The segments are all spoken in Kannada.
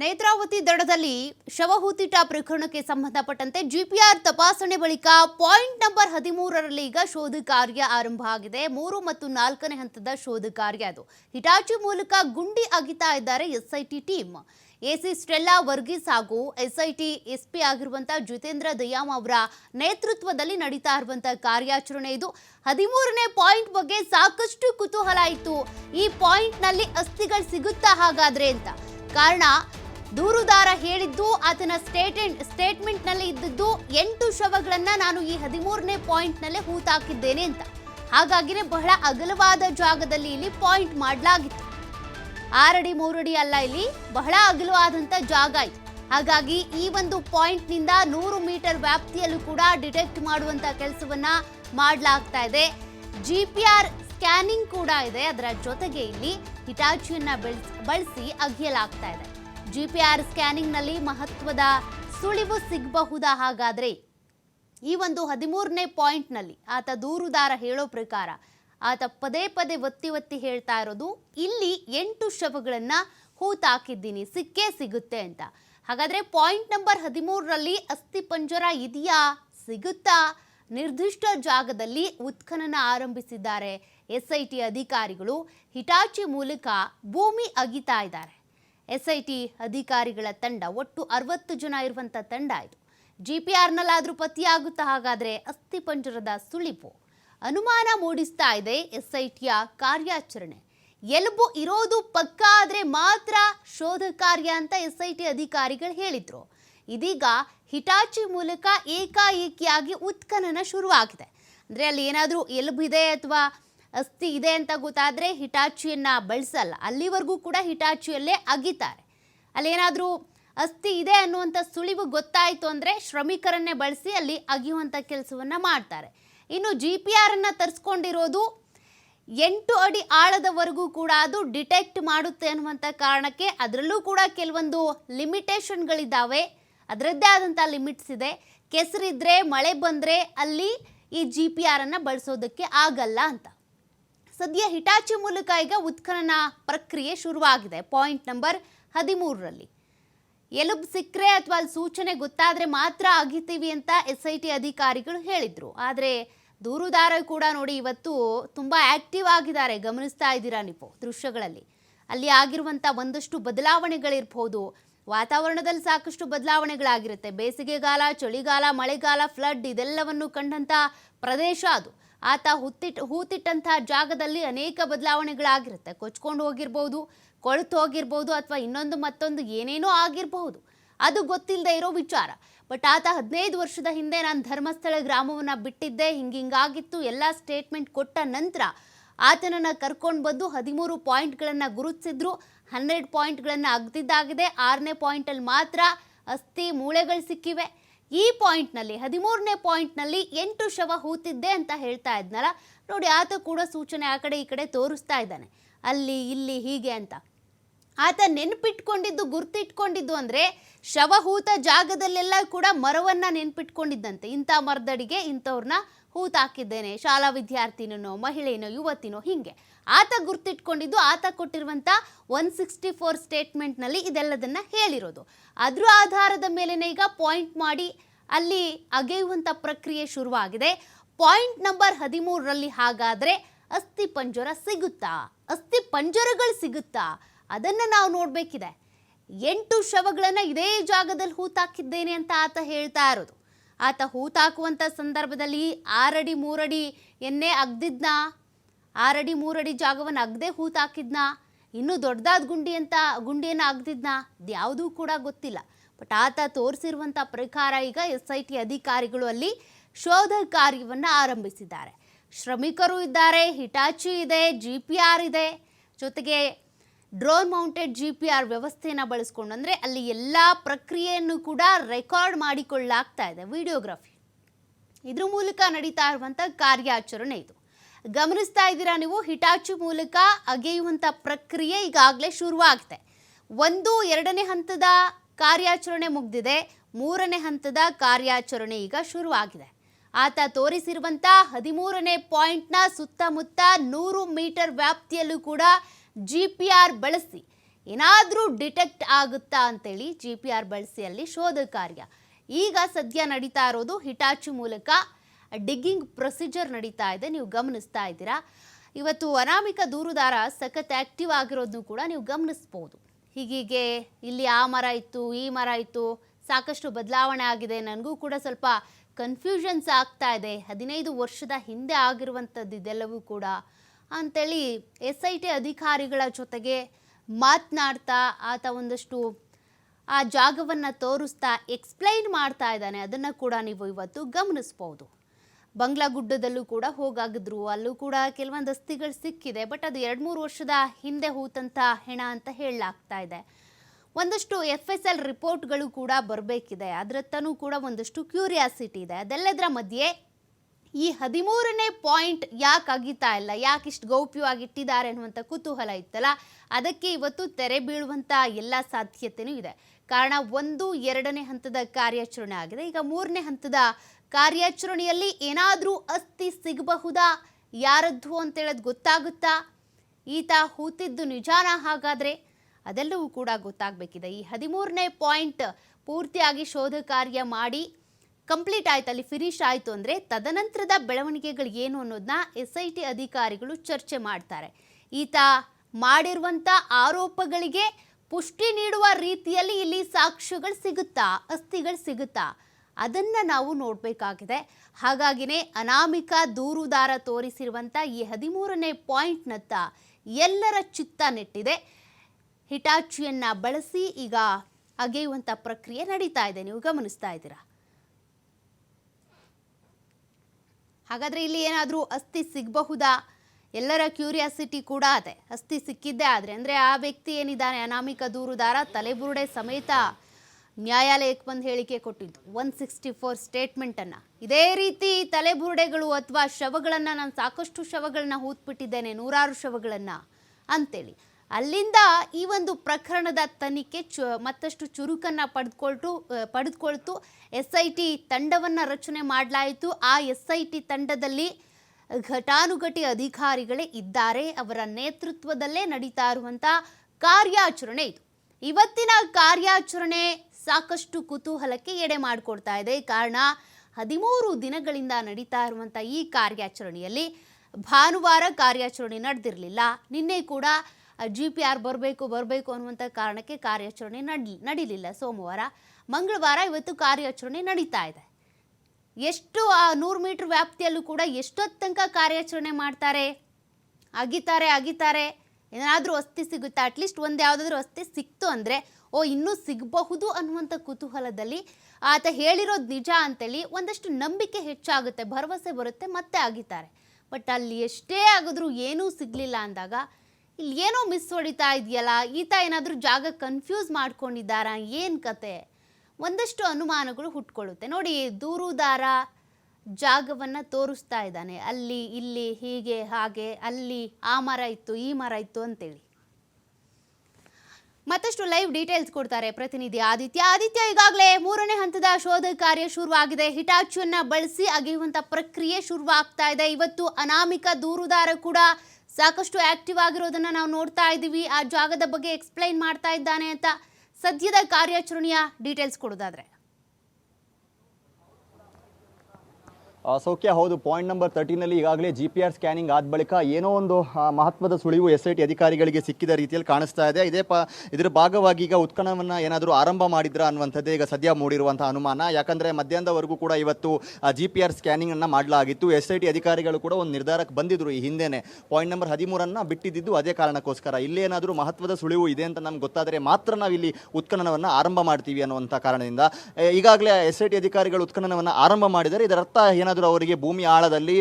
ನೇತ್ರಾವತಿ ದಡದಲ್ಲಿ ಶವಹೂತಿಟ ಪ್ರಕರಣಕ್ಕೆ ಸಂಬಂಧಪಟ್ಟಂತೆ ಜಿಪಿಆರ್ ತಪಾಸಣೆ ಬಳಿಕ ಪಾಯಿಂಟ್ ನಂಬರ್ ಹದಿಮೂರರಲ್ಲಿ ಈಗ ಶೋಧ ಕಾರ್ಯ ಆರಂಭ ಆಗಿದೆ. ಮೂರು ಮತ್ತು ನಾಲ್ಕನೇ ಹಂತದ ಶೋಧ ಕಾರ್ಯ ಅದು. ಹಿಟಾಚಿ ಮೂಲಕ ಗುಂಡಿ ಅಗಿತಾ ಇದ್ದಾರೆ SIT team. AC Stella Varghese ಹಾಗೂ ಎಸ್ಐಟಿ ಎಸ್ಪಿ ಆಗಿರುವಂತಹ ಜಿತೇಂದ್ರ ದಯಾಮ್ ಅವರ ನೇತೃತ್ವದಲ್ಲಿ ನಡೀತಾ ಇರುವಂತಹ ಕಾರ್ಯಾಚರಣೆ ಇದು. ಹದಿಮೂರನೇ ಪಾಯಿಂಟ್ ಬಗ್ಗೆ ಸಾಕಷ್ಟು ಕುತೂಹಲ ಇತ್ತು. ಈ ಪಾಯಿಂಟ್ನಲ್ಲಿ ಅಸ್ಥಿಗಳು ಸಿಗುತ್ತಾ ಹಾಗಾದ್ರೆ ಅಂತ. ಕಾರಣ ದೂರುದಾರ ಹೇಳಿದ್ದು, ಆತನ ಸ್ಟೇಟ್ಮೆಂಟ್ ಸ್ಟೇಟ್ಮೆಂಟ್ನಲ್ಲಿ ಇದ್ದದ್ದು ಎಂಟು ಶವಗಳನ್ನ ನಾನು ಈ ಹದಿಮೂರನೇ ಪಾಯಿಂಟ್ನಲ್ಲೇ ಹೂತಾಕಿದ್ದೇನೆ ಅಂತ. ಹಾಗಾಗಿನೇ ಬಹಳ ಅಗಲವಾದ ಜಾಗದಲ್ಲಿ ಇಲ್ಲಿ ಪಾಯಿಂಟ್ ಮಾಡಲಾಗಿತ್ತು. ಆರಡಿ, ಮೂರಡಿ ಅಲ್ಲ ಇಲ್ಲಿ, ಬಹಳ ಅಗಲವಾದಂಥ ಜಾಗ ಇದು. ಹಾಗಾಗಿ ಈ ಒಂದು ಪಾಯಿಂಟ್ನಿಂದ ನೂರು ಮೀಟರ್ ವ್ಯಾಪ್ತಿಯಲ್ಲೂ ಕೂಡ ಡಿಟೆಕ್ಟ್ ಮಾಡುವಂತ ಕೆಲಸವನ್ನ ಮಾಡಲಾಗ್ತಾ ಇದೆ. ಜಿ ಪಿ ಆರ್ ಸ್ಕ್ಯಾನಿಂಗ್ ಕೂಡ ಇದೆ, ಅದರ ಜೊತೆಗೆ ಇಲ್ಲಿ ಹಿಟಾಚಿಯನ್ನ ಬಳಸಿ ಅಗಿಯಲಾಗ್ತಾ ಇದೆ. ಜಿ ಪಿ ಆರ್ ಸ್ಕ್ಯಾನಿಂಗ್ನಲ್ಲಿ ಮಹತ್ವದ ಸುಳಿವು ಸಿಗಬಹುದಾ ಹಾಗಾದರೆ? ಈ ಒಂದು ಹದಿಮೂರನೇ ಪಾಯಿಂಟ್ನಲ್ಲಿ ಆತ ದೂರುದಾರ ಹೇಳೋ ಪ್ರಕಾರ ಆತ ಪದೇ ಪದೇ ಒತ್ತಿ ಒತ್ತಿ ಹೇಳ್ತಾ ಇರೋದು, ಇಲ್ಲಿ ಎಂಟು ಶವಗಳನ್ನು ಹೂತಾಕಿದ್ದೀನಿ, ಸಿಕ್ಕೇ ಸಿಗುತ್ತೆ ಅಂತ. ಹಾಗಾದ್ರೆ ಪಾಯಿಂಟ್ ನಂಬರ್ ಹದಿಮೂರರಲ್ಲಿ ಅಸ್ಥಿ ಪಂಜರ ಇದೆಯಾ? ಸಿಗುತ್ತಾ? ನಿರ್ದಿಷ್ಟ ಜಾಗದಲ್ಲಿ ಉತ್ಖನನ ಆರಂಭಿಸಿದ್ದಾರೆ ಎಸ್ಐಟಿ ಅಧಿಕಾರಿಗಳು. ಹಿಟಾಚಿ ಮೂಲಕ ಭೂಮಿ ಅಗಿತಾ ಇದ್ದಾರೆ. ಎಸ್ಐಟಿ ಅಧಿಕಾರಿಗಳ ತಂಡ. ಒಟ್ಟು ಅರವತ್ತು ಜನ ಇರುವಂಥ ತಂಡ ಇದು. ಜಿ ಪಿ ಆರ್ನಲ್ಲಾದರೂ ಪತಿಯಾಗುತ್ತಾ ಹಾಗಾದ್ರೆ ಅಸ್ಥಿಪಂಜರದ ಸುಳಿವು. ಅನುಮಾನ ಮೂಡಿಸ್ತಾ ಇದೆ ಎಸ್ಐಟಿಯ ಕಾರ್ಯಾಚರಣೆ. ಎಲುಬು ಇರೋದು ಪಕ್ಕ ಆದ್ರೆ ಮಾತ್ರ ಶೋಧ ಕಾರ್ಯ ಅಂತ ಎಸ್ಐಟಿ ಅಧಿಕಾರಿಗಳು ಹೇಳಿದ್ರು. ಇದೀಗ ಹಿಟಾಚಿ ಮೂಲಕ ಏಕಾಏಕಿಯಾಗಿ ಉತ್ಖನನ ಶುರುವಾಗಿದೆ. ಅಂದ್ರೆ ಅಲ್ಲಿ ಏನಾದರೂ ಎಲುಬಿದೆ ಅಥವಾ ಅಸ್ಥಿ ಇದೆ ಅಂತ ಗೊತ್ತಾದರೆ ಹಿಟಾಚಿಯನ್ನು ಬಳಸಲ್ಲ. ಅಲ್ಲಿವರೆಗೂ ಕೂಡ ಹಿಟಾಚಿಯಲ್ಲೇ ಅಗಿತಾರೆ ಅಲ್ಲೇನಾದರೂ ಅಸ್ಥಿ ಇದೆ ಅನ್ನುವಂಥ ಸುಳಿವು ಗೊತ್ತಾಯಿತು ಅಂದರೆ ಶ್ರಮಿಕರನ್ನೇ ಬಳಸಿ ಅಲ್ಲಿ ಅಗಿಯುವಂಥ ಕೆಲಸವನ್ನು ಮಾಡ್ತಾರೆ. ಇನ್ನು ಜಿ ಪಿ ಆರನ್ನು ತರಿಸ್ಕೊಂಡಿರೋದು ಎಂಟು ಅಡಿ ಆಳದವರೆಗೂ ಕೂಡ ಅದು ಡಿಟೆಕ್ಟ್ ಮಾಡುತ್ತೆ ಅನ್ನುವಂಥ ಕಾರಣಕ್ಕೆ ಅದರಲ್ಲೂ ಕೂಡ ಕೆಲವೊಂದು ಲಿಮಿಟೇಷನ್ಗಳಿದ್ದಾವೆ. ಅದರದ್ದೇ ಆದಂಥ ಲಿಮಿಟ್ಸ್ ಇದೆ. ಕೆಸರಿದ್ರೆ ಮಳೆ ಬಂದರೆ ಅಲ್ಲಿ ಈ ಜಿ ಪಿ ಆರನ್ನು ಬಳಸೋದಕ್ಕೆ ಆಗಲ್ಲ ಅಂತ. ಸದ್ಯ ಹಿಟಾಚಿ ಮೂಲಕ ಈಗ ಉತ್ಖನನ ಪ್ರಕ್ರಿಯೆ ಶುರುವಾಗಿದೆ. ಪಾಯಿಂಟ್ ನಂಬರ್ ಹದಿಮೂರರಲ್ಲಿ. ಎಲುಬು ಸಿಕ್ಕರೆ ಅಥವಾ ಅಲ್ಲಿ ಸೂಚನೆ ಗೊತ್ತಾದರೆ ಮಾತ್ರ ಅಗಿತೀವಿ ಅಂತ ಎಸ್ ಐ ಟಿ ಅಧಿಕಾರಿಗಳು ಹೇಳಿದರು. ಆದರೆ ದೂರುದಾರ ಕೂಡ ನೋಡಿ ಇವತ್ತು ತುಂಬ ಆ್ಯಕ್ಟಿವ್ ಆಗಿದ್ದಾರೆ. ಗಮನಿಸ್ತಾ ಇದ್ದೀರಾ ನೀವು ದೃಶ್ಯಗಳಲ್ಲಿ. ಅಲ್ಲಿ ಆಗಿರುವಂಥ ಒಂದಷ್ಟು ಬದಲಾವಣೆಗಳಿರ್ಬೋದು. ವಾತಾವರಣದಲ್ಲಿ ಸಾಕಷ್ಟು ಬದಲಾವಣೆಗಳಾಗಿರುತ್ತೆ. ಬೇಸಿಗೆಗಾಲ, ಚಳಿಗಾಲ, ಮಳೆಗಾಲ, ಫ್ಲಡ್ ಇದೆಲ್ಲವನ್ನು ಕಂಡಂಥ ಪ್ರದೇಶ ಅದು. ಆತ ಹುತ್ತಿಟ್ ಹೂತಿಟ್ಟಂತಹ ಜಾಗದಲ್ಲಿ ಅನೇಕ ಬದಲಾವಣೆಗಳಾಗಿರುತ್ತೆ. ಕೊಚ್ಕೊಂಡು ಹೋಗಿರ್ಬೋದು, ಕೊಳೆತು ಹೋಗಿರ್ಬೋದು ಅಥವಾ ಇನ್ನೊಂದು ಮತ್ತೊಂದು ಏನೇನೋ ಆಗಿರಬಹುದು. ಅದು ಗೊತ್ತಿಲ್ಲದೆ ಇರೋ ವಿಚಾರ. ಬಟ್ ಆತ ಹದಿನೈದು ವರ್ಷದ ಹಿಂದೆ ನಾನು ಧರ್ಮಸ್ಥಳ ಗ್ರಾಮವನ್ನು ಬಿಟ್ಟಿದ್ದೆ, ಹಿಂಗಿಂಗಾಗಿತ್ತು, ಎಲ್ಲ ಸ್ಟೇಟ್ಮೆಂಟ್ ಕೊಟ್ಟ ನಂತರ ಆತನನ್ನು ಕರ್ಕೊಂಡು ಬಂದು ಹದಿಮೂರು ಪಾಯಿಂಟ್ಗಳನ್ನು ಗುರುತಿಸಿದ್ರು. ಹನ್ನೆರಡು ಪಾಯಿಂಟ್ಗಳನ್ನು ಅಗ್ದಿದ್ದಾಗಿದೆ. ಆರನೇ ಪಾಯಿಂಟಲ್ಲಿ ಮಾತ್ರ ಅಸ್ಥಿ ಮೂಳೆಗಳು ಸಿಕ್ಕಿವೆ. ಈ ಪಾಯಿಂಟ್ನಲ್ಲಿ, ಹದಿಮೂರನೇ ಪಾಯಿಂಟ್ನಲ್ಲಿ ಎಂಟು ಶವ ಹೂತಿದ್ದೆ ಅಂತ ಹೇಳ್ತಾ ಇದ್ನಲ್ಲ, ನೋಡಿ ಆತ ಕೂಡ ಸೂಚನೆ ಆ ಕಡೆ ಈ ಕಡೆ ತೋರಿಸ್ತಾ ಇದ್ದಾನೆ. ಅಲ್ಲಿ, ಇಲ್ಲಿ ಹೀಗೆ ಅಂತ. ಆತ ನೆನಪಿಟ್ಕೊಂಡಿದ್ದು, ಗುರ್ತಿಟ್ಕೊಂಡಿದ್ದು ಅಂದರೆ ಶವಹೂತ ಜಾಗದಲ್ಲೆಲ್ಲ ಕೂಡ ಮರವನ್ನ ನೆನ್ಪಿಟ್ಕೊಂಡಿದ್ದಂತೆ. ಇಂಥ ಮರದಡಿಗೆ ಇಂಥವ್ರನ್ನ ಹೂತಾಕಿದ್ದೇನೆ ಶಾಲಾ ವಿದ್ಯಾರ್ಥಿನೋ ಮಹಿಳೆನೋ ಯುವತಿನೋ, ಹೀಗೆ. ಆತ ಗುರ್ತಿಟ್ಕೊಂಡಿದ್ದು, ಆತ ಕೊಟ್ಟಿರುವಂಥ ಒನ್ ಸಿಕ್ಸ್ಟಿ ಫೋರ್ ಸ್ಟೇಟ್ಮೆಂಟ್ನಲ್ಲಿ ಇದೆಲ್ಲದನ್ನ ಹೇಳಿರೋದು. ಅದ್ರ ಆಧಾರದ ಮೇಲೆನೇ ಈಗ ಪಾಯಿಂಟ್ ಮಾಡಿ ಅಲ್ಲಿ ಅಗೆಯುವಂಥ ಪ್ರಕ್ರಿಯೆ ಶುರುವಾಗಿದೆ. ಪಾಯಿಂಟ್ ನಂಬರ್ ಹದಿಮೂರರಲ್ಲಿ ಹಾಗಾದ್ರೆ ಅಸ್ಥಿ ಪಂಜರ ಸಿಗುತ್ತಾ? ಅಸ್ಥಿ ಪಂಜರಗಳು ಸಿಗುತ್ತಾ? ಅದನ್ನು ನಾವು ನೋಡಬೇಕಿದೆ. ಎಂಟು ಶವಗಳನ್ನು ಇದೇ ಜಾಗದಲ್ಲಿ ಹೂತಾಕಿದ್ದೇನೆ ಅಂತ ಆತ ಹೇಳ್ತಾ ಇರೋದು. ಆತ ಹೂತಾಕುವಂಥ ಸಂದರ್ಭದಲ್ಲಿ ಆರಡಿ ಮೂರಡಿ ಎನ್ನೇ ಅಗ್ದಿದ್ನ? ಆರಡಿ ಮೂರಡಿ ಜಾಗವನ್ನು ಅಗ್ದೇ ಹೂತಾಕಿದ್ನ? ಇನ್ನೂ ದೊಡ್ಡದಾದ ಗುಂಡಿ ಅಂತ ಗುಂಡಿಯನ್ನು ಅಗ್ದಿದ್ನ? ಯಾವುದೂ ಕೂಡ ಗೊತ್ತಿಲ್ಲ. ಬಟ್ ಆತ ತೋರಿಸಿರುವಂಥ ಪ್ರಕಾರ ಈಗ ಎಸ್ ಐ ಟಿ ಅಧಿಕಾರಿಗಳು ಅಲ್ಲಿ ಶೋಧ ಕಾರ್ಯವನ್ನು ಆರಂಭಿಸಿದ್ದಾರೆ. ಶ್ರಮಿಕರು ಇದ್ದಾರೆ, ಹಿಟಾಚಿ ಇದೆ, ಜಿ ಪಿ ಆರ್ ಇದೆ. ಜೊತೆಗೆ drone mounted G P R ವ್ಯವಸ್ಥೆಯನ್ನು ಬಳಸ್ಕೊಂಡು ಅಂದರೆ ಅಲ್ಲಿ ಎಲ್ಲ ಪ್ರಕ್ರಿಯೆಯನ್ನು ಕೂಡ ರೆಕಾರ್ಡ್ ಮಾಡಿಕೊಳ್ಳಾಗ್ತಾ ಇದೆ. ವಿಡಿಯೋಗ್ರಫಿ. ಇದ್ರ ಮೂಲಕ ನಡೀತಾ ಇರುವಂಥ ಕಾರ್ಯಾಚರಣೆ ಇದು. ಗಮನಿಸ್ತಾ ಇದ್ದೀರಾ ನೀವು? ಹಿಟಾಚಿ ಮೂಲಕ ಅಗೆಯುವಂಥ ಪ್ರಕ್ರಿಯೆ ಈಗಾಗಲೇ ಶುರುವಾಗಿದೆ. ಒಂದು, ಎರಡನೇ ಹಂತದ ಕಾರ್ಯಾಚರಣೆ ಮುಗ್ದಿದೆ. ಮೂರನೇ ಹಂತದ ಕಾರ್ಯಾಚರಣೆ ಈಗ ಶುರುವಾಗಿದೆ. ಆತ ತೋರಿಸಿರುವಂಥ ಹದಿಮೂರನೇ ಪಾಯಿಂಟ್ನ ಸುತ್ತಮುತ್ತ ನೂರು ಮೀಟರ್ ವ್ಯಾಪ್ತಿಯಲ್ಲೂ ಕೂಡ ಜಿ ಪಿ ಆರ್ ಬಳಸಿ ಏನಾದರೂ ಡಿಟೆಕ್ಟ್ ಆಗುತ್ತಾ ಅಂತೇಳಿ ಜಿ ಪಿ ಆರ್ ಬಳಸಿ ಅಲ್ಲಿ ಶೋಧ ಕಾರ್ಯ. ಈಗ ಸದ್ಯ ನಡೀತಾ ಇರೋದು ಹಿಟಾಚಿ ಮೂಲಕ ಡಿಗ್ಗಿಂಗ್ ಪ್ರೊಸೀಜರ್ ನಡೀತಾ ಇದೆ. ನೀವು ಗಮನಿಸ್ತಾ ಇದ್ದೀರಾ? ಇವತ್ತು ಅನಾಮಿಕ ದೂರುದಾರ ಸಖತ್ ಆಕ್ಟಿವ್ ಆಗಿರೋದನ್ನು ಕೂಡ ನೀವು ಗಮನಿಸ್ಬೋದು. ಹೀಗೀಗೆ ಇಲ್ಲಿ ಆ ಮರ ಇತ್ತು, ಈ ಮರ ಇತ್ತು, ಸಾಕಷ್ಟು ಬದಲಾವಣೆ ಆಗಿದೆ. ನನಗೂ ಕೂಡ ಸ್ವಲ್ಪ ಕನ್ಫ್ಯೂಷನ್ಸ್ ಆಗ್ತಾ ಇದೆ. ಹದಿನೈದು ವರ್ಷದ ಹಿಂದೆ ಆಗಿರುವಂಥದ್ದು ಇದೆಲ್ಲವೂ ಕೂಡ ಅಂತೇಳಿ ಎಸ್ ಐ ಟಿ ಅಧಿಕಾರಿಗಳ ಜೊತೆಗೆ ಮಾತನಾಡ್ತಾ ಆತ ಒಂದಷ್ಟು ಆ ಜಾಗವನ್ನು ತೋರಿಸ್ತಾ ಎಕ್ಸ್ಪ್ಲೈನ್ ಮಾಡ್ತಾ ಇದ್ದಾನೆ. ಅದನ್ನು ಕೂಡ ನೀವು ಇವತ್ತು ಗಮನಿಸ್ಬೋದು. ಬಂಗ್ಲಾಗುಡ್ಡದಲ್ಲೂ ಕೂಡ ಹೋಗಾಗಿದ್ರು. ಅಲ್ಲೂ ಕೂಡ ಕೆಲವೊಂದು ಅಸ್ಥಿಗಳು ಸಿಕ್ಕಿದೆ. ಬಟ್ ಅದು ಎರಡು ಮೂರು ವರ್ಷದ ಹಿಂದೆ ಹೂತಂಥ ಹೆಣ ಅಂತ ಹೇಳಲಾಗ್ತಾ ಇದೆ. ಒಂದಷ್ಟು ಎಫ್ ಎಸ್ ಎಲ್ ರಿಪೋರ್ಟ್ಗಳು ಕೂಡ ಬರಬೇಕಿದೆ. ಅದರತ್ತನೂ ಕೂಡ ಒಂದಷ್ಟು ಕ್ಯೂರಿಯಾಸಿಟಿ ಇದೆ. ಅದೆಲ್ಲದರ ಮಧ್ಯೆ ಈ ಹದಿಮೂರನೇ ಪಾಯಿಂಟ್ ಯಾಕೆ ಅಗಿತಾ ಇಲ್ಲ? ಯಾಕೆ ಇಷ್ಟು ಗೌಪ್ಯವಾಗಿ ಇಟ್ಟಿದ್ದಾರೆ ಅನ್ನುವಂಥ ಕುತೂಹಲ ಇತ್ತಲ್ಲ? ಅದಕ್ಕೆ ಇವತ್ತು ತೆರೆ ಬೀಳುವಂಥ ಎಲ್ಲ ಸಾಧ್ಯತೆಯೂ ಇದೆ. ಕಾರಣ ಒಂದು, ಎರಡನೇ ಹಂತದ ಕಾರ್ಯಾಚರಣೆ ಆಗಿದೆ. ಈಗ ಮೂರನೇ ಹಂತದ ಕಾರ್ಯಾಚರಣೆಯಲ್ಲಿ ಏನಾದರೂ ಅಸ್ಥಿ ಸಿಗಬಹುದಾ? ಯಾರದ್ದು ಅಂತೇಳೋದು ಗೊತ್ತಾಗುತ್ತಾ? ಈತ ಹೂತಿದ್ದು ನಿಜಾನ ಹಾಗಾದರೆ? ಅದೆಲ್ಲವೂ ಕೂಡ ಗೊತ್ತಾಗಬೇಕಿದೆ. ಈ ಹದಿಮೂರನೇ ಪಾಯಿಂಟ್ ಪೂರ್ತಿಯಾಗಿ ಶೋಧ ಕಾರ್ಯ ಮಾಡಿ ಕಂಪ್ಲೀಟ್ ಆಯ್ತು, ಅಲ್ಲಿ ಫಿನಿಶ್ ಆಯಿತು ಅಂದರೆ ತದನಂತರದ ಬೆಳವಣಿಗೆಗಳು ಏನು ಅನ್ನೋದನ್ನ ಎಸ್ ಐ ಟಿ ಅಧಿಕಾರಿಗಳು ಚರ್ಚೆ ಮಾಡ್ತಾರೆ. ಈತ ಮಾಡಿರುವಂಥ ಆರೋಪಗಳಿಗೆ ಪುಷ್ಟಿ ನೀಡುವ ರೀತಿಯಲ್ಲಿ ಇಲ್ಲಿ ಸಾಕ್ಷ್ಯಗಳು ಸಿಗುತ್ತಾ, ಅಸ್ಥಿಗಳು ಸಿಗುತ್ತಾ, ಅದನ್ನು ನಾವು ನೋಡಬೇಕಾಗಿದೆ. ಹಾಗಾಗಿನೇ ಅನಾಮಿಕ ದೂರುದಾರ ತೋರಿಸಿರುವಂಥ ಈ ಹದಿಮೂರನೇ ಪಾಯಿಂಟ್ನತ್ತ ಎಲ್ಲರ ಚಿತ್ತ ನೆಟ್ಟಿದೆ. ಹಿಟಾಚಿಯನ್ನು ಬಳಸಿ ಈಗ ಅಗೆಯುವಂಥ ಪ್ರಕ್ರಿಯೆ ನಡೀತಾ ಇದೆ. ನೀವು ಗಮನಿಸ್ತಾ ಇದ್ದೀರಾ? ಹಾಗಾದ್ರೆ ಇಲ್ಲಿ ಏನಾದರೂ ಅಸ್ಥಿ ಸಿಗಬಹುದಾ? ಎಲ್ಲರ ಕ್ಯೂರಿಯಾಸಿಟಿ ಕೂಡ ಅದೇ, ಅಸ್ಥಿ ಸಿಕ್ಕಿದ್ದೇ ಆದರೆ. ಅಂದರೆ ಆ ವ್ಯಕ್ತಿ ಏನಿದ್ದಾನೆ? ಅನಾಮಿಕ ದೂರುದಾರ, ತಲೆಬುರುಡೆ ಸಮೇತ ನ್ಯಾಯಾಲಯಕ್ಕೆ ಬಂದು ಹೇಳಿಕೆ ಕೊಟ್ಟಿದ್ದು. ಒನ್ ಸಿಕ್ಸ್ಟಿ ಫೋರ್ ಸ್ಟೇಟ್ಮೆಂಟನ್ನು ಇದೇ ರೀತಿ ತಲೆಬುರುಡೆಗಳು ಅಥವಾ ಶವಗಳನ್ನು, ನಾನು ಸಾಕಷ್ಟು ಶವಗಳನ್ನ ಹೂತ್ಬಿಟ್ಟಿದ್ದೇನೆ, ನೂರಾರು ಶವಗಳನ್ನು, ಅಂತೇಳಿ. ಅಲ್ಲಿಂದ ಈ ಒಂದು ಪ್ರಕರಣದ ತನಿಖೆ ಚು ಮತ್ತಷ್ಟು ಚುರುಕನ್ನು ಪಡೆದುಕೊಳ್ತು ಪಡೆದುಕೊಳ್ತು ಎಸ್ ಐ ಟಿ ತಂಡವನ್ನು ರಚನೆ ಮಾಡಲಾಯಿತು. ಆ ಎಸ್ ಐ ಟಿ ತಂಡದಲ್ಲಿ ಘಟಾನುಘಟಿ ಅಧಿಕಾರಿಗಳೇ ಇದ್ದಾರೆ. ಅವರ ನೇತೃತ್ವದಲ್ಲೇ ನಡೀತಾ ಇರುವಂಥ ಕಾರ್ಯಾಚರಣೆ ಇದು. ಇವತ್ತಿನ ಕಾರ್ಯಾಚರಣೆ ಸಾಕಷ್ಟು ಕುತೂಹಲಕ್ಕೆ ಎಡೆ ಮಾಡಿಕೊಡ್ತಾ ಇದೆ. ಕಾರಣ ಹದಿಮೂರು ದಿನಗಳಿಂದ ನಡೀತಾ ಇರುವಂಥ ಈ ಕಾರ್ಯಾಚರಣೆಯಲ್ಲಿ ಭಾನುವಾರ ಕಾರ್ಯಾಚರಣೆ ನಡೆದಿರಲಿಲ್ಲ. ನಿನ್ನೆ ಕೂಡ ಜಿ ಪಿ ಆರ್ ಬರಬೇಕು ಬರಬೇಕು ಅನ್ನುವಂಥ ಕಾರಣಕ್ಕೆ ಕಾರ್ಯಾಚರಣೆ ನಡಿ ನಡೀಲಿಲ್ಲ. ಸೋಮವಾರ, ಮಂಗಳವಾರ ಇವತ್ತು ಕಾರ್ಯಾಚರಣೆ ನಡೀತಾ ಇದೆ. ಎಷ್ಟು ಆ ನೂರು ಮೀಟರ್ ವ್ಯಾಪ್ತಿಯಲ್ಲೂ ಕೂಡ ಎಷ್ಟೊತ್ತು ತನಕ ಕಾರ್ಯಾಚರಣೆ ಮಾಡ್ತಾರೆ? ಅಗಿತಾರೆ ಅಗಿತಾರೆ. ಏನಾದರೂ ವಸ್ತಿ ಸಿಗುತ್ತಾ? ಅಟ್ಲೀಸ್ಟ್ ಒಂದು ಯಾವುದಾದ್ರೂ ವಸ್ತಿ ಸಿಕ್ತು ಅಂದರೆ, ಓ, ಇನ್ನೂ ಸಿಗಬಹುದು ಅನ್ನುವಂಥ ಕುತೂಹಲದಲ್ಲಿ ಆತ ಹೇಳಿರೋದು ನಿಜ ಅಂತೇಳಿ ಒಂದಷ್ಟು ನಂಬಿಕೆ ಹೆಚ್ಚಾಗುತ್ತೆ, ಭರವಸೆ ಬರುತ್ತೆ, ಮತ್ತೆ ಅಗಿತಾರೆ. ಬಟ್ ಅಲ್ಲಿ ಎಷ್ಟೇ ಆಗಿದ್ರೂ ಏನೂ ಸಿಗಲಿಲ್ಲ ಅಂದಾಗ ಇಲ್ಲಿ ಏನೋ ಮಿಸ್ ಹೊಡಿತಾ ಇದೆಯಲ್ಲ, ಈತ ಏನಾದರೂ ಜಾಗ ಕನ್ಫ್ಯೂಸ್ ಮಾಡ್ಕೊಂಡಿದ್ದಾರಾ, ಏನು ಕತೆ? ಒಂದಷ್ಟು ಅನುಮಾನಗಳು ಹುಟ್ಕೊಳ್ಳುತ್ತೆ. ನೋಡಿ, ದೂರುದಾರ ಜಾಗವನ್ನು ತೋರಿಸ್ತಾ ಇದ್ದಾನೆ. ಅಲ್ಲಿ, ಇಲ್ಲಿ, ಹೀಗೆ, ಹಾಗೆ, ಅಲ್ಲಿ ಆ ಮರ ಇತ್ತು, ಈ ಮರ ಇತ್ತು ಅಂತೇಳಿ. ಮತ್ತಷ್ಟು ಲೈವ್ ಡೀಟೇಲ್ಸ್ ಕೊಡ್ತಾರೆ ಪ್ರತಿನಿಧಿ ಆದಿತ್ಯ. ಆದಿತ್ಯ ಈಗಾಗಲೇ ಮೂರನೇ ಹಂತದ ಶೋಧ ಕಾರ್ಯ ಶುರುವಾಗಿದೆ. ಹಿಟಾಚಿಯನ್ನ ಬಳಸಿ ಅಗೆಯುವಂಥ ಪ್ರಕ್ರಿಯೆ ಶುರುವಾಗ್ತಾ ಇದೆ. ಇವತ್ತು ಅನಾಮಿಕ ದೂರುದಾರ ಕೂಡ ಸಾಕಷ್ಟು ಆಕ್ಟಿವ್ ಆಗಿರೋದನ್ನ ನಾವು ನೋಡ್ತಾ ಇದ್ದೀವಿ. ಆ ಜಾಗದ ಬಗ್ಗೆ ಎಕ್ಸ್ಪ್ಲೈನ್ ಮಾಡ್ತಾ ಇದ್ದಾನೆ ಅಂತ ಸದ್ಯದ ಕಾರ್ಯಾಚರಣೆಯ ಡೀಟೇಲ್ಸ್ ಕೊಡೋದಾದ್ರೆ. ಸೌಖ್ಯ, ಹೌದು ಪಾಯಿಂಟ್ ನಂಬರ್ ತರ್ಟೀನಲ್ಲಿ ಈಗಾಗಲೇ ಜಿ ಪಿ ಆರ್ ಸ್ಕ್ಯಾನಿಂಗ್ ಆದ ಬಳಿಕ ಏನೋ ಒಂದು ಮಹತ್ವದ ಸುಳಿವು ಎಸ್ ಐ ಟಿ ಅಧಿಕಾರಿಗಳಿಗೆ ಸಿಕ್ಕಿದ ರೀತಿಯಲ್ಲಿ ಕಾಣಿಸ್ತಾ ಇದೆ. ಇದೇ ಪ, ಇದರ ಭಾಗವಾಗಿ ಈಗ ಉತ್ಖನವನ್ನು ಏನಾದರೂ ಆರಂಭ ಮಾಡಿದ್ರ ಅನ್ನುವಂಥದ್ದೇ ಈಗ ಸದ್ಯ ಮೂಡಿರುವಂಥ ಅನುಮಾನ. ಯಾಕಂದರೆ ಮಧ್ಯಾಹ್ನದವರೆಗೂ ಕೂಡ ಇವತ್ತು ಜಿ ಪಿ ಆರ್ ಸ್ಕ್ಯಾನಿಂಗನ್ನು ಮಾಡಲಾಗಿತ್ತು. ಎಸ್ ಐ ಟಿ ಅಧಿಕಾರಿಗಳು ಕೂಡ ಒಂದು ನಿರ್ಧಾರಕ್ಕೆ ಬಂದಿದ್ದರು ಈ ಹಿಂದೆನೆ. ಪಾಯಿಂಟ್ ನಂಬರ್ ಹದಿಮೂರನ್ನು ಬಿಟ್ಟಿದ್ದು ಅದೇ ಕಾರಣಕ್ಕೋಸ್ಕರ. ಇಲ್ಲೇನಾದರೂ ಮಹತ್ವದ ಸುಳಿವು ಇದೆ ಅಂತ ನಮ್ಗೆ ಗೊತ್ತಾದರೆ ಮಾತ್ರ ನಾವಿಲ್ಲಿ ಉತ್ಖನನವನ್ನು ಆರಂಭ ಮಾಡ್ತೀವಿ ಅನ್ನುವಂಥ ಕಾರಣದಿಂದ. ಈಗಾಗಲೇ ಎಸ್ ಐ ಟಿ ಅಧಿಕಾರಿಗಳು ಉತ್ಖನನವನ್ನು ಆರಂಭ ಮಾಡಿದರೆ ಇದರ ಅರ್ಥ ಏನಾದರೂ ಅವರಿಗೆ ಭೂಮಿ ಆಳದಲ್ಲಿ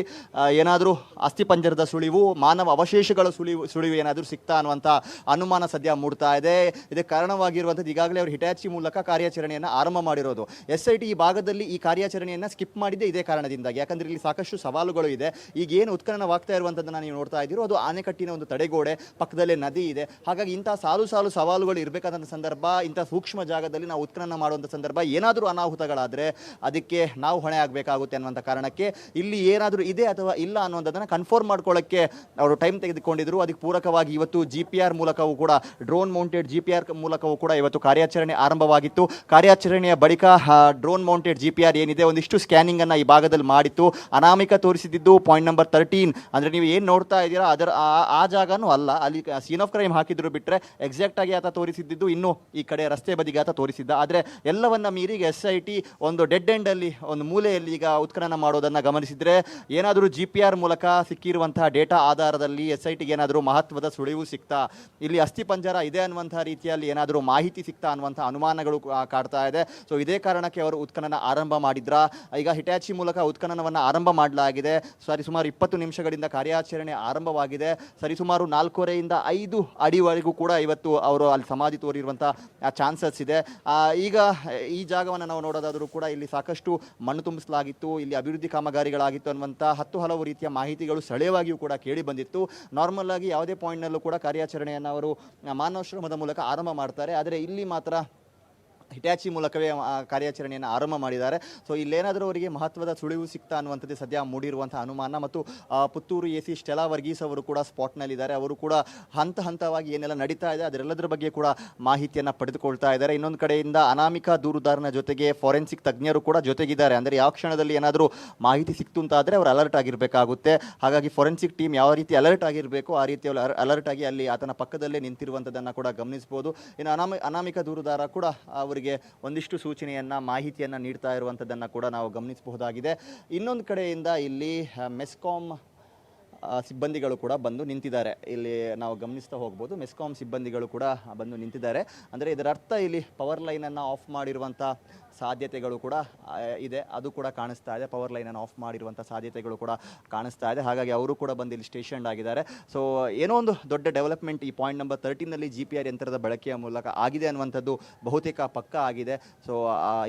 ಏನಾದರೂ ಅಸ್ಥಿಪಂಜರದ ಸುಳಿವು, ಮಾನವ ಅವಶೇಷಗಳ ಸುಳಿವು ಸುಳಿವು ಏನಾದರೂ ಸಿಗ್ತಾ ಅನ್ನುವಂಥ ಅನುಮಾನ ಸದ್ಯ ಮೂಡ್ತಾ ಇದೆ. ಇದಕ್ಕೆ ಕಾರಣವಾಗಿರುವಂಥದ್ದು ಈಗಾಗಲೇ ಅವರು ಹಿಟಾಚಿ ಮೂಲಕ ಕಾರ್ಯಾಚರಣೆಯನ್ನು ಆರಂಭ ಮಾಡಿರೋದು. ಎಸ್ ಐ ಟಿ ಈ ಭಾಗದಲ್ಲಿ ಈ ಕಾರ್ಯಾಚರಣೆಯನ್ನು ಸ್ಕಿಪ್ ಮಾಡಿದ್ದೇ ಇದೇ ಕಾರಣದಿಂದಾಗಿ. ಯಾಕಂದರೆ ಇಲ್ಲಿ ಸಾಕಷ್ಟು ಸವಾಲುಗಳು ಇದೆ. ಈಗ ಏನು ಉತ್ಖನನವಾಗ್ತಾ ಇರುವಂಥದ್ದನ್ನು ನೀವು ನೋಡ್ತಾ ಇದ್ದೀರೋ, ಅದು ಆನೆಕಟ್ಟಿನ ಒಂದು ತಡೆಗೋಡೆ ಪಕ್ಕದಲ್ಲೇ ನದಿ ಇದೆ. ಹಾಗಾಗಿ ಇಂಥ ಸಾಲು ಸಾಲು ಸವಾಲುಗಳು ಇರಬೇಕಾದಂಥ ಸಂದರ್ಭ, ಇಂಥ ಸೂಕ್ಷ್ಮ ಜಾಗದಲ್ಲಿ ನಾವು ಉತ್ಖನನ ಮಾಡುವಂಥ ಸಂದರ್ಭ ಏನಾದರೂ ಅನಾಹುತಗಳಾದರೆ ಅದಕ್ಕೆ ನಾವು ಹೊಣೆ ಆಗಬೇಕಾಗುತ್ತೆ ಅನ್ನುವಂಥ ಕಾರಣ ಕಾರಣಕ್ಕೆ ಇಲ್ಲಿ ಏನಾದರೂ ಇದೆ ಅಥವಾ ಇಲ್ಲ ಅನ್ನೋದನ್ನು ಕನ್ಫರ್ಮ್ ಮಾಡ್ಕೊಳ್ಳೋಕ್ಕೆ ಅವರು ಟೈಮ್ ತೆಗೆದುಕೊಂಡಿದ್ರು. ಅದಕ್ಕೆ ಪೂರಕವಾಗಿ ಇವತ್ತು ಜಿ ಪಿ ಆರ್ ಮೂಲಕವೂ ಕೂಡ drone mounted G P R ಮೂಲಕವೂ ಕೂಡ ಇವತ್ತು ಕಾರ್ಯಾಚರಣೆ ಆರಂಭವಾಗಿತ್ತು. ಕಾರ್ಯಾಚರಣೆಯ ಬಳಿಕ drone mounted G P R ಏನಿದೆ ಒಂದಿಷ್ಟು ಸ್ಕ್ಯಾನಿಂಗ್ ಅನ್ನ ಈ ಭಾಗದಲ್ಲಿ ಮಾಡಿತ್ತು. ಅನಾಮಿಕ ತೋರಿಸಿದ್ದು ಪಾಯಿಂಟ್ ನಂಬರ್ ತರ್ಟೀನ್ ಅಂದ್ರೆ ನೀವು ಏನು ನೋಡ್ತಾ ಇದ್ದೀರಾ, ಅದರ, ಆ- ಜಾಗನೂ ಅಲ್ಲ. ಅಲ್ಲಿ ಸೀನ್ ಆಫ್ ಕ್ರೈಮ್ ಹಾಕಿದ್ರು ಬಿಟ್ಟರೆ ಎಕ್ಸಾಕ್ಟ್ ಆಗಿ ಆತ ತೋರಿಸಿದ್ದು ಇನ್ನು ಈ ಕಡೆ ರಸ್ತೆ ಬದಿಗೆ ಆತ ತೋರಿಸಿದ್ದ. ಆದರೆ ಎಲ್ಲವನ್ನ ಮೀರಿಗೆ ಎಸ್ ಐ ಟಿ ಒಂದು ಡೆಡ್ ಎಂಡ್ ಅಲ್ಲಿ, ಒಂದು ಮೂಲೆಯಲ್ಲಿ ಈಗ ಉತ್ಖನನ ಮಾಡೋದನ್ನ ಗಮನಿಸಿದ್ರೆ ಏನಾದರೂ ಜಿ ಪಿ ಆರ್ ಮೂಲಕ ಸಿಕ್ಕಿರುವಂತಹ ಡೇಟಾ ಆಧಾರದಲ್ಲಿ ಎಸ್ ಐ ಟಿಗೆ ಏನಾದರೂ ಮಹತ್ವದ ಸುಳಿವು ಸಿಗ್ತಾ ಇಲ್ಲಿ ಅಸ್ಥಿಪಂಜರ ಇದೆ ಅನ್ನುವಂಥ ರೀತಿಯಲ್ಲಿ ಏನಾದರೂ ಮಾಹಿತಿ ಸಿಗ್ತಾ ಅನ್ನುವಂಥ ಅನುಮಾನಗಳು ಕಾಡ್ತಾ ಇದೆ. ಸೊ ಇದೇ ಕಾರಣಕ್ಕೆ ಅವರು ಉತ್ಖನನ ಆರಂಭ ಮಾಡಿದ್ರ? ಈಗ ಹಿಟ್ಯಾಚಿ ಮೂಲಕ ಉತ್ಖನನವನ್ನು ಆರಂಭ ಮಾಡಲಾಗಿದೆ. ಸರಿ, ಸುಮಾರು ಇಪ್ಪತ್ತು ನಿಮಿಷಗಳಿಂದ ಕಾರ್ಯಾಚರಣೆ ಆರಂಭವಾಗಿದೆ. ಸರಿಸುಮಾರು ನಾಲ್ಕೂವರೆಯಿಂದ ಐದು ಅಡಿವರೆಗೂ ಕೂಡ ಇವತ್ತು ಅವರು ಅಲ್ಲಿ ಸಮಾಧಿ ತೋರಿರುವಂಥ ಚಾನ್ಸಸ್ ಇದೆ. ಈಗ ಈ ಜಾಗವನ್ನು ನಾವು ನೋಡೋದಾದರೂ ಕೂಡ ಇಲ್ಲಿ ಸಾಕಷ್ಟು ಮಣ್ಣು ತುಂಬಿಸಲಾಗಿತ್ತು. ಇಲ್ಲಿ ಅಭಿವೃದ್ಧಿ ಕಾಮಗಾರಿಗಳಾಗಿತ್ತು ಅನ್ನುವಂಥ ಹತ್ತು ಹಲವು ರೀತಿಯ ಮಾಹಿತಿಗಳು ಸ್ಥಳೀಯವಾಗಿಯೂ ಕೂಡ ಕೇಳಿ ಬಂದಿತ್ತು. ನಾರ್ಮಲ್ ಆಗಿ ಯಾವುದೇ ಪಾಯಿಂಟ್ನಲ್ಲೂ ಕೂಡ ಕಾರ್ಯಾಚರಣೆಯನ್ನು ಅವರು ಮಾನವ ಶ್ರಮದ ಮೂಲಕ ಆರಂಭ ಮಾಡ್ತಾರೆ. ಆದರೆ ಇಲ್ಲಿ ಮಾತ್ರ ಹಿಟ್ಯಾಚಿ ಮೂಲಕವೇ ಕಾರ್ಯಾಚರಣೆಯನ್ನು ಆರಂಭ ಮಾಡಿದ್ದಾರೆ. ಸೊ ಇಲ್ಲೇನಾದರೂ ಅವರಿಗೆ ಮಹತ್ವದ ಸುಳಿವು ಸಿಗ್ತಾ ಅನ್ನುವಂಥದ್ದು ಸದ್ಯ ಮೂಡಿರುವಂಥ ಅನುಮಾನ. ಮತ್ತು Puttur A C Stella Varghese ಅವರು ಕೂಡ ಸ್ಪಾಟ್ನಲ್ಲಿದ್ದಾರೆ. ಅವರು ಕೂಡ ಹಂತ ಹಂತವಾಗಿ ಏನೆಲ್ಲ ನಡೀತಾ ಇದೆ ಅದರೆಲ್ಲದರ ಬಗ್ಗೆ ಕೂಡ ಮಾಹಿತಿಯನ್ನು ಪಡೆದುಕೊಳ್ತಾ ಇದ್ದಾರೆ. ಇನ್ನೊಂದು ಕಡೆಯಿಂದ ಅನಾಮಿಕ ದೂರುದಾರನ ಜೊತೆಗೆ ಫಾರೆನ್ಸಿಕ್ ತಜ್ಞರು ಕೂಡ ಜೊತೆಗಿದ್ದಾರೆ. ಅಂದರೆ, ಯಾವ ಕ್ಷಣದಲ್ಲಿ ಏನಾದರೂ ಮಾಹಿತಿ ಸಿಕ್ತು ಅಂತ ಆದರೆ ಅವರು ಅಲರ್ಟ್ ಆಗಿರಬೇಕಾಗುತ್ತೆ. ಹಾಗಾಗಿ ಫಾರೆನ್ಸಿಕ್ ಟೀಮ್ ಯಾವ ರೀತಿ ಅಲರ್ಟ್ ಆಗಿರಬೇಕು ಆ ರೀತಿ ಅಲರ್ಟ್ ಆಗಿ ಅಲ್ಲಿ ಆತನ ಪಕ್ಕದಲ್ಲೇ ನಿಂತಿರುವಂಥದ್ದನ್ನು ಕೂಡ ಗಮನಿಸಬಹುದು ಇನ್ನು ಅನಾಮಿ, ಅನಾಮಿಕ ದೂರುದಾರ ಕೂಡ ಅವರಿಗೆ ಒಂದಿಷ್ಟು ಸೂಚನೆಯನ್ನು, ಮಾಹಿತಿಯನ್ನು ನೀಡ್ತಾ ಇರುವಂಥದ್ದನ್ನು ಕೂಡ ನಾವು ಗಮನಿಸಬಹುದಾಗಿದೆ. ಇನ್ನೊಂದು ಕಡೆಯಿಂದ ಇಲ್ಲಿ ಮೆಸ್ಕಾಂ ಸಿಬ್ಬಂದಿಗಳು ಕೂಡ ಬಂದು ನಿಂತಿದ್ದಾರೆ. ಇಲ್ಲಿ ನಾವು ಗಮನಿಸ್ತಾ ಹೋಗ್ಬೋದು, ಮೆಸ್ಕಾಂ ಸಿಬ್ಬಂದಿಗಳು ಕೂಡ ಬಂದು ನಿಂತಿದ್ದಾರೆ. ಅಂದರೆ ಇದರ ಅರ್ಥ ಇಲ್ಲಿ ಪವರ್ ಲೈನನ್ನು ಆಫ್ ಮಾಡಿರುವಂಥ ಸಾಧ್ಯತೆಗಳು ಕೂಡ ಇದೆ. ಅದು ಕೂಡ ಕಾಣಿಸ್ತಾ ಇದೆ. ಪವರ್ ಲೈನನ್ನು ಆಫ್ ಮಾಡಿರುವಂಥ ಸಾಧ್ಯತೆಗಳು ಕೂಡ ಕಾಣಿಸ್ತಾ ಇದೆ. ಹಾಗಾಗಿ ಅವರು ಕೂಡ ಬಂದು ಇಲ್ಲಿ ಸ್ಟೇಷನ್ ಆಗಿದ್ದಾರೆ. ಸೊ ಏನೋ ಒಂದು ದೊಡ್ಡ ಡೆವಲಪ್ಮೆಂಟ್ ಈ ಪಾಯಿಂಟ್ ನಂಬರ್ ತರ್ಟೀನಲ್ಲಿ ಜಿ ಪಿ ಆರ್ ಯಂತ್ರದ ಬಳಕೆಯ ಮೂಲಕ ಆಗಿದೆ ಅನ್ನುವಂಥದ್ದು ಬಹುತೇಕ ಪಕ್ಕ ಆಗಿದೆ. ಸೊ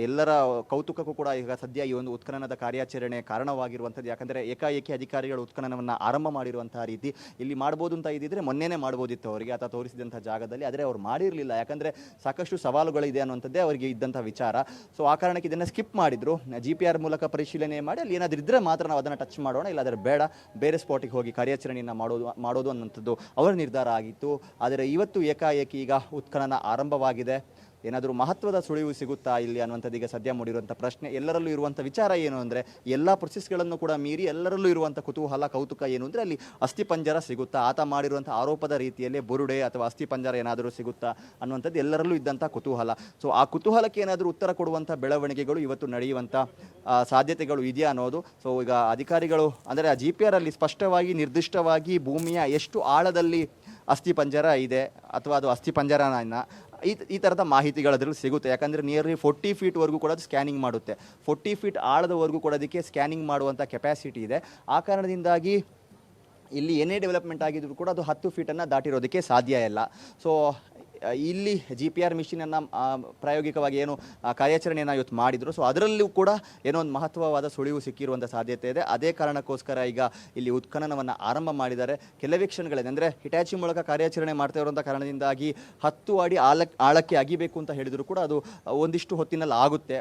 ಎಲ್ಲರ ಕೌತುಕಕ್ಕೂ ಕೂಡ ಈಗ ಸದ್ಯ ಈ ಒಂದು ಉತ್ಖನನದ ಕಾರ್ಯಾಚರಣೆ ಕಾರಣವಾಗಿರುವಂಥದ್ದು. ಯಾಕಂದರೆ ಏಕಾಏಕಿ ಅಧಿಕಾರಿಗಳು ಉತ್ಖನನವನ್ನು ಆರಂಭ ಮಾಡಿರುವಂತಹ ರೀತಿ ಇಲ್ಲಿ ಮಾಡ್ಬೋದು ಅಂತ ಇದ್ದಿದ್ರೆ ಮೊನ್ನೆನೇ ಮಾಡ್ಬೋದಿತ್ತು ಅವರಿಗೆ. ಅಥವಾ ತೋರಿಸಿದಂಥ ಜಾಗದಲ್ಲಿ. ಆದರೆ ಅವ್ರು ಮಾಡಿರಲಿಲ್ಲ. ಯಾಕಂದರೆ ಸಾಕಷ್ಟು ಸವಾಲುಗಳಿದೆ ಅನ್ನುವಂಥದ್ದೇ ಅವರಿಗೆ ಇದ್ದಂಥ ವಿಚಾರ. ಸೊ ಆ ಕಾರಣಕ್ಕೆ ಇದನ್ನು ಸ್ಕಿಪ್ ಮಾಡಿದ್ರು. ಜಿ ಪಿ ಆರ್ ಮೂಲಕ ಪರಿಶೀಲನೆ ಮಾಡಿ, ಅಲ್ಲಿ ಏನಾದರೂ ಇದ್ದರೆ ಮಾತ್ರ ನಾವು ಅದನ್ನು ಟಚ್ ಮಾಡೋಣ, ಇಲ್ಲಾದರೆ ಬೇಡ. ಬೇರೆ ಸ್ಪಾಟಿಗೆ ಹೋಗಿ ಕಾರ್ಯಾಚರಣೆಯನ್ನು ಮಾಡೋದು ಮಾಡೋದು ಅನ್ನೋಂಥದ್ದು ಅವರ ನಿರ್ಧಾರ ಆಗಿತ್ತು. ಆದರೆ ಇವತ್ತು ಏಕಾಏಕಿ ಈಗ ಉತ್ಖನನ ಆರಂಭವಾಗಿದೆ. ಏನಾದರೂ ಮಹತ್ವದ ಸುಳಿವು ಸಿಗುತ್ತಾ ಇಲ್ಲಿ ಅನ್ನುವಂಥದ್ದು ಈಗ ಸದ್ಯ ಮೂಡಿರುವಂಥ ಪ್ರಶ್ನೆ. ಎಲ್ಲರಲ್ಲೂ ಇರುವಂಥ ವಿಚಾರ ಏನು ಅಂದರೆ, ಎಲ್ಲ ಪ್ರೊಸೆಸ್ಗಳನ್ನು ಕೂಡ ಮೀರಿ ಎಲ್ಲರಲ್ಲೂ ಇರುವಂಥ ಕುತೂಹಲ, ಕೌತುಕ ಏನು ಅಂದರೆ ಅಲ್ಲಿ ಅಸ್ಥಿಪಂಜರ ಸಿಗುತ್ತಾ, ಆತ ಮಾಡಿರುವಂಥ ಆರೋಪದ ರೀತಿಯಲ್ಲೇ ಬುರುಡೆ ಅಥವಾ ಅಸ್ಥಿಪಂಜರ ಏನಾದರೂ ಸಿಗುತ್ತಾ ಅನ್ನುವಂಥದ್ದು ಎಲ್ಲರಲ್ಲೂ ಇದ್ದಂಥ ಕುತೂಹಲ. ಸೊ ಆ ಕುತೂಹಲಕ್ಕೆ ಏನಾದರೂ ಉತ್ತರ ಕೊಡುವಂಥ ಬೆಳವಣಿಗೆಗಳು ಇವತ್ತು ನಡೆಯುವಂಥ ಸಾಧ್ಯತೆಗಳು ಇದೆಯಾ ಅನ್ನೋದು. ಸೊ ಈಗ ಅಧಿಕಾರಿಗಳು ಅಂದರೆ ಆ ಜಿ ಪಿ ಸ್ಪಷ್ಟವಾಗಿ, ನಿರ್ದಿಷ್ಟವಾಗಿ ಭೂಮಿಯ ಎಷ್ಟು ಆಳದಲ್ಲಿ ಅಸ್ಥಿಪಂಜರ ಇದೆ ಅಥವಾ ಅದು ಅಸ್ಥಿಪಂಜರನ ಈ ಈ ಥರದ ಮಾಹಿತಿಗಳು ಅದರಲ್ಲಿ ಸಿಗುತ್ತೆ. ಯಾಕಂದರೆ ನಿಯರ್ಲಿ ಫೋರ್ಟಿ ಫೀಟ್ವರೆಗೂ ಕೂಡ ಅದು ಸ್ಕ್ಯಾನಿಂಗ್ ಮಾಡುತ್ತೆ. ಫೋರ್ಟಿ ಫೀಟ್ ಆಳದವರೆಗೂ ಕೂಡ ಅದಕ್ಕೆ ಸ್ಕ್ಯಾನಿಂಗ್ ಮಾಡುವಂಥ ಕೆಪಾಸಿಟಿ ಇದೆ. ಆ ಕಾರಣದಿಂದಾಗಿ ಇಲ್ಲಿ ಏನೇ ಡೆವಲಪ್ಮೆಂಟ್ ಆಗಿದ್ರು ಕೂಡ ಅದು ಹತ್ತು ಫೀಟನ್ನು ದಾಟಿರೋದಕ್ಕೆ ಸಾಧ್ಯ ಇಲ್ಲ. ಸೊ ಇಲ್ಲಿ ಜಿ ಪಿ ಆರ್ ಮಿಷಿನನ್ನು ಪ್ರಾಯೋಗಿಕವಾಗಿ ಏನು ಕಾರ್ಯಾಚರಣೆಯನ್ನು ಇವತ್ತು ಮಾಡಿದರು. ಸೊ ಅದರಲ್ಲೂ ಕೂಡ ಏನೋ ಒಂದು ಮಹತ್ವವಾದ ಸುಳಿವು ಸಿಕ್ಕಿರುವಂಥ ಸಾಧ್ಯತೆ ಇದೆ. ಅದೇ ಕಾರಣಕ್ಕೋಸ್ಕರ ಈಗ ಇಲ್ಲಿ ಉತ್ಖನನವನ್ನು ಆರಂಭ ಮಾಡಿದ್ದಾರೆ. ಕೆಲವೇ ಕ್ಷಣಗಳಿದೆ ಅಂದರೆ ಹಿಟ್ಯಾಚಿ ಮೂಲಕ ಕಾರ್ಯಾಚರಣೆ ಮಾಡ್ತಾ ಇರುವಂಥ ಕಾರಣದಿಂದಾಗಿ ಹತ್ತು ಅಡಿ ಆಳ ಆಳಕ್ಕೆ ಅಗಿಬೇಕು ಅಂತ ಹೇಳಿದರೂ ಕೂಡ ಅದು ಒಂದಿಷ್ಟು ಹೊತ್ತಿನಲ್ಲಿ ಆಗುತ್ತೆ.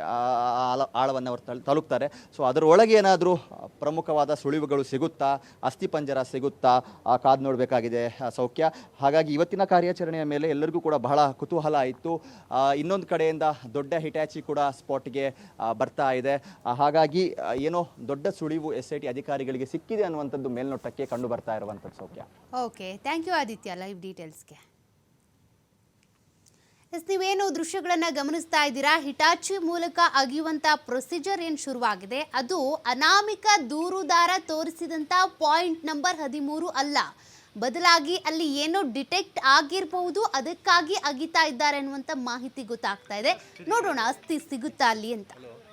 ಆಳ ಆಳವನ್ನು ಅವರು ತಲು ತಲುಪ್ತಾರೆ. ಸೊ ಅದರೊಳಗೆ ಏನಾದರೂ ಪ್ರಮುಖವಾದ ಸುಳಿವುಗಳು ಸಿಗುತ್ತಾ? ಅಸ್ಥಿಪಂಜರ ಸಿಗುತ್ತಾ? ಕಾದ್ ನೋಡಬೇಕಾಗಿದೆ ಸೌಖ್ಯ. ಹಾಗಾಗಿ ಇವತ್ತಿನ ಕಾರ್ಯಾಚರಣೆಯ ಮೇಲೆ ಎಲ್ಲರಿಗೂ ಕೂಡ ಬಹಳ ಕುತೂಹಲ ಇತ್ತು. ಇನ್ನೊಂದು ಕಡೆಯಿಂದ ದೊಡ್ಡ ಹಿಟ್ಯಾಚಿ ಕೂಡ ಸ್ಪಾಟ್ಗೆ ಬರ್ತಾ ಇದೆ. ಹಾಗಾಗಿ ಏನೋ ದೊಡ್ಡ ಸುಳಿವು ಎಸ್ ಐ ಟಿ ಅಧಿಕಾರಿಗಳಿಗೆ ಸಿಕ್ಕಿದೆ ಅನ್ನುವಂಥದ್ದು ಮೇಲ್ನೋಟಕ್ಕೆ ಕಂಡು ಬರ್ತಾ ಇರುವಂಥದ್ದು ಸೌಖ್ಯ. Okay. Thank you Aditya live ಡೀಟೇಲ್ಸ್ಗೆ. Yes, ನೀವೇನು ದೃಶ್ಯಗಳನ್ನು ಗಮನಿಸ್ತಾ ಇದ್ದೀರಾ? ಹಿಟಾಚಿ ಮೂಲಕ ಅಗಿಯುವಂಥ ಪ್ರೊಸೀಜರ್ ಏನು ಶುರುವಾಗಿದೆ? ಅದು ಅನಾಮಿಕ ದೂರುದಾರ ತೋರಿಸಿದಂಥ ಪಾಯಿಂಟ್ ನಂಬರ್ ಹದಿಮೂರು ಅಲ್ಲ. ಬದಲಾಗಿ ಅಲ್ಲಿ ಏನೋ ಡಿಟೆಕ್ಟ್ ಆಗಿರಬಹುದು ಅದಕ್ಕಾಗಿ ಅಗಿತಾ ಇದ್ದಾರೆ ಅನ್ನುವಂಥ ಮಾಹಿತಿ ಗೊತ್ತಾಗ್ತಾ ಇದೆ. ನೋಡೋಣ ಅಸ್ಥಿ ಸಿಗುತ್ತಾ ಅಲ್ಲಿ ಅಂತ.